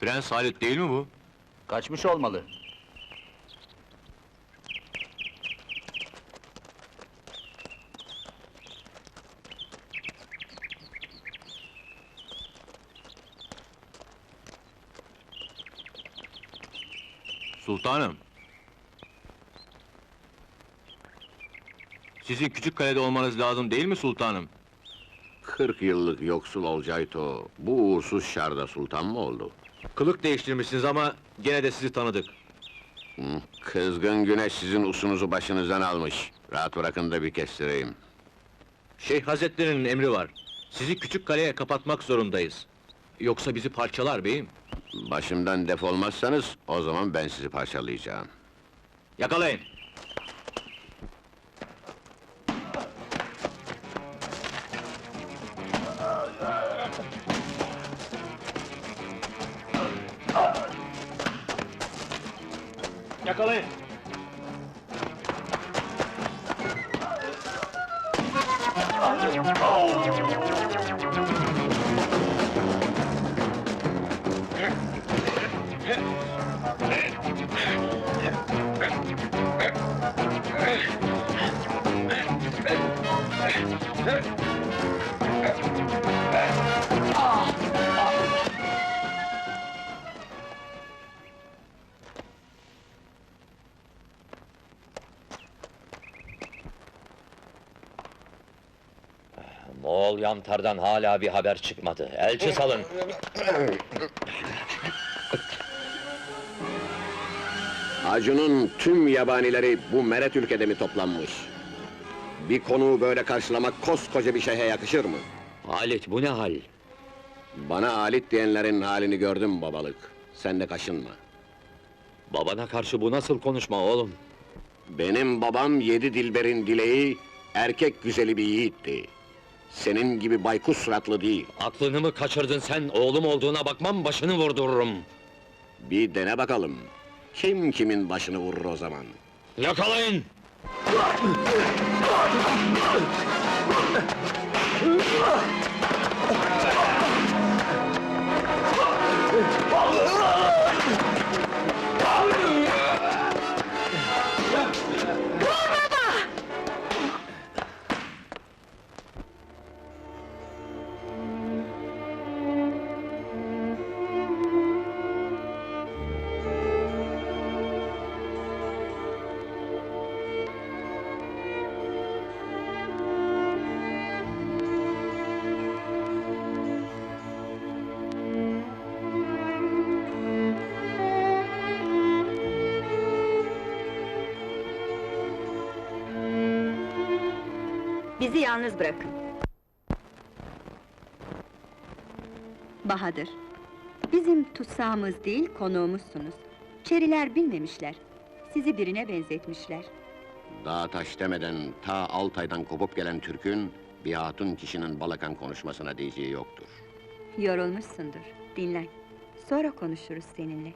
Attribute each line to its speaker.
Speaker 1: Prens Halit değil mi bu?
Speaker 2: Kaçmış olmalı.
Speaker 1: Sultanım. Sizin küçük kalede olmanız lazım değil mi sultanım?
Speaker 3: 40 yıllık yoksul Olcayto, bu uğursuz şarda sultan mı oldu?
Speaker 1: Kılık değiştirmişsiniz ama gene de sizi tanıdık.
Speaker 3: Hı? Kızgın güneş sizin usunuzu başınızdan almış. Rahat bırakın da bir kestireyim.
Speaker 1: Şeyh Hazretleri'nin emri var. Sizi küçük kaleye kapatmak zorundayız. Yoksa bizi parçalar beyim.
Speaker 3: Başımdan defolmazsanız, o zaman ben sizi parçalayacağım.
Speaker 1: Yakalayın. 焼かれんえっ
Speaker 4: Moğol yantardan hala bir haber çıkmadı. Elçi salın.
Speaker 3: Acun'un tüm yabanileri bu meret ülkede mi toplanmış? Bir konuğu böyle karşılamak koskoca bir şeyhe yakışır mı?
Speaker 4: Halit bu ne hal?
Speaker 3: Bana alit diyenlerin halini gördüm babalık. Sen de kaşınma.
Speaker 4: Babana karşı bu nasıl konuşma oğlum?
Speaker 3: Benim babam yedi dilberin dileği, erkek güzeli bir yiğitti. Senin gibi baykuş suratlı değil.
Speaker 4: Aklını mı kaçırdın sen? Oğlum olduğuna bakmam başını vurdururum.
Speaker 3: Bir dene bakalım. Kim kimin başını vurur o zaman?
Speaker 4: Yakalayın!
Speaker 5: Bizi yalnız bırakın. Bahadır, bizim tutsağımız değil, konuğumuzsunuz. Çeriler bilmemişler, sizi birine benzetmişler.
Speaker 3: Dağ taş demeden ta Altay'dan kopup gelen Türk'ün bir hatun kişinin balakan konuşmasına diyeceği yoktur.
Speaker 5: Yorulmuşsundur, dinlen. Sonra konuşuruz seninle.